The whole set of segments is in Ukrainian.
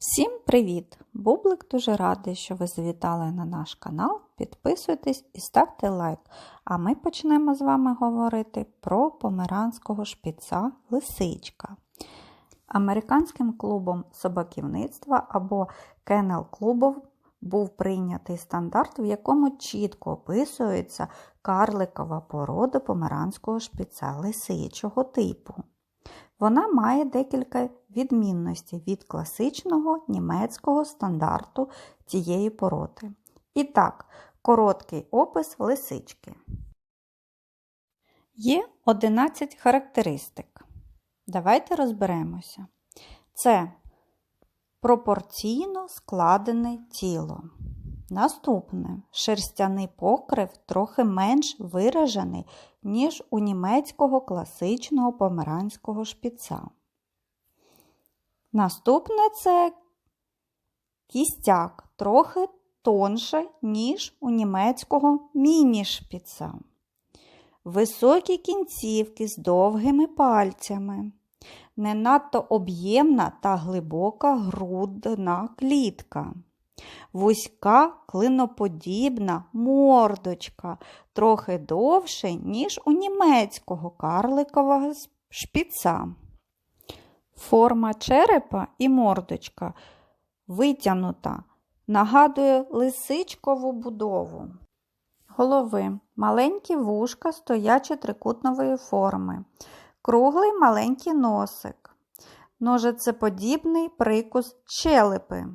Всім привіт! Бублик дуже радий, що ви завітали на наш канал. Підписуйтесь і ставте лайк. А ми почнемо з вами говорити про померанського шпіца лисичка. Американським клубом собаківництва або кеннел клубом був прийнятий стандарт, в якому чітко описується карликова порода померанського шпіца лисичого типу. Вона має декілька відмінностей від класичного німецького стандарту цієї породи. І так, короткий опис лисички. Є 11 характеристик. Давайте розберемося. Це пропорційно складене тіло. Наступне шерстяний покрив трохи менш виражений, ніж у німецького класичного померанського шпіца. Наступне це кістяк трохи тонше, ніж у німецького міні-шпіца. Високі кінцівки з довгими пальцями, не надто об'ємна та глибока грудна клітка. Вузька клиноподібна мордочка, трохи довше, ніж у німецького карликового шпіца. Форма черепа і мордочка витягнута, нагадує лисичкову будову. Голови маленькі вушка стоячі трикутнової форми, круглий маленький носик, ножицеподібний прикус щелепи.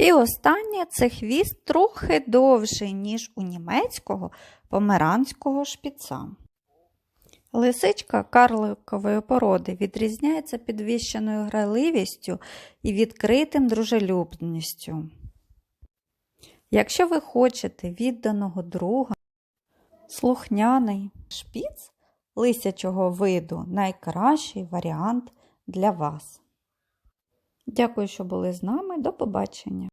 І останнє це хвіст трохи довший, ніж у німецького померанського шпіца. Лисичка карликової породи відрізняється підвищеною граливістю і відкритим дружелюбністю. Якщо ви хочете відданого друга, слухняний шпіц лисячого виду найкращий варіант для вас. Дякую, що були з нами. До побачення!